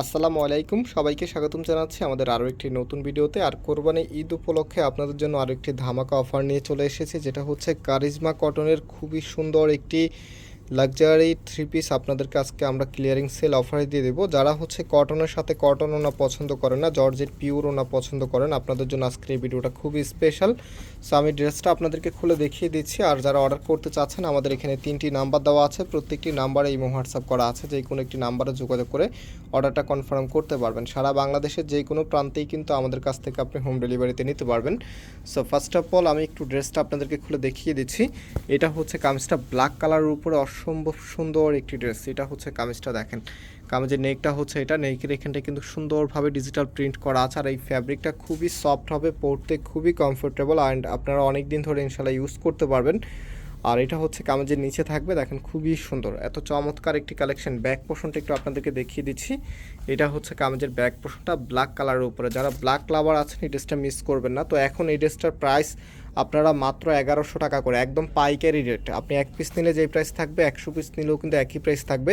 আসসালামু আলাইকুম। সবাইকে স্বাগতম জানাচ্ছি আমাদের আরও একটি নতুন ভিডিওতে। আর কোরবানি ঈদ উপলক্ষে আপনাদের জন্য আরও একটি ধামাকা অফার নিয়ে চলে এসেছে, যেটা হচ্ছে কারিজমা কটনের খুবই সুন্দর একটি লাক্সারি থ্রি পিস আপনাদেরকে আজকে আমরা ক্লিয়ারিং সেল অফারে দিয়ে দেবো। যারা হচ্ছে কটনের সাথে কটন ওনা পছন্দ করেন না জর্জেট পিওর ওনা পছন্দ করেন, আপনাদের জন্য আজকের এই ভিডিওটা খুবই স্পেশাল সো আমি ড্রেসটা আপনাদেরকে খুলে দেখিয়ে দিচ্ছি। আর যারা অর্ডার করতে চাচ্ছেন, আমাদের এখানে তিনটি নাম্বার দেওয়া আছে। প্রত্যেকটি নাম্বারে ইমো হোয়াটসঅ্যাপ করা আছে। যে কোনো একটি নাম্বারে যোগাযোগ করে অর্ডারটা কনফার্ম করতে পারবেন। সারা বাংলাদেশের যে কোনো প্রান্তেই কিন্তু আমাদের কাছ থেকে আপনি হোম ডেলিভারিতে নিতে পারবেন। সো ফার্স্ট অফ অল আমি একটু ড্রেসটা আপনাদেরকে খুলে দেখিয়ে দিচ্ছি। এটা হচ্ছে কামিজটা ব্ল্যাক কালারের উপরে অসম্ভব সুন্দর একটি ড্রেস এটা হচ্ছে কামিজটা দেখেন। কামিজের নেকটা হচ্ছে এটা। নেকের এখানটা কিন্তু সুন্দরভাবে ডিজিটাল প্রিন্ট করা আছে। আর এই ফ্যাব্রিকটা খুবই সফট হবে, পরতে খুবই কমফোর্টেবল অ্যান্ড আপনারা অনেক দিন ধরে ইনশাল্লাহ ইউজ করতে পারবেন। আর এটা হচ্ছে কামেজের নিচে থাকবে, দেখেন খুবই সুন্দর। এত চমৎকার একটি কালেকশন ব্যাক পোর্শনটা একটু আপনাদেরকে দেখিয়ে দিচ্ছি। এটা হচ্ছে কামেজের ব্যাক পোর্শনটা ব্ল্যাক কালারের উপরে। যারা ব্ল্যাক লাভার আছেন, এই ড্রেসটা মিস করবেন না। তো এখন এই ড্রেসটার প্রাইস আপনারা মাত্র এগারোশো টাকা করে, একদম পাইকারি রেট আপনি এক পিস নিলে যেই প্রাইস থাকবে, একশো পিস নিলেও কিন্তু একই প্রাইস থাকবে।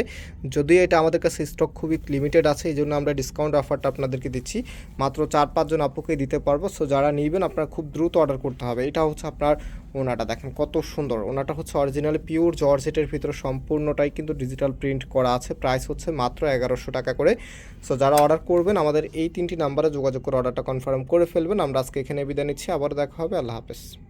যদি এটা আমাদের কাছে স্টক খুবই লিমিটেড আছে, এই জন্য আমরা ডিসকাউন্ট অফারটা আপনাদেরকে দিচ্ছি। মাত্র চার পাঁচজন আপুকে দিতে পারব। সো যারা নিবেন, আপনারা খুব দ্রুত অর্ডার করতে হবে। এটা হচ্ছে আপনার ওনাটা দেখেন কত সুন্দর। ওনাটা হচ্ছে অরিজিনাল পিওর জর্জেটের ভিতরে সম্পূর্ণটাই কিন্তু ডিজিটাল প্রিন্ট করা আছে। প্রাইস হচ্ছে মাত্র এগারোশো টাকা করে। সো যারা অর্ডার করবেন, আমাদের এই তিনটি নাম্বারে যোগাযোগ করে অর্ডারটা কনফার্ম করে ফেলবেন। আমরা আজকে এখানে বিদায় নিচ্ছি। আবার দেখা হবে। আল্লাহ হাফেজ।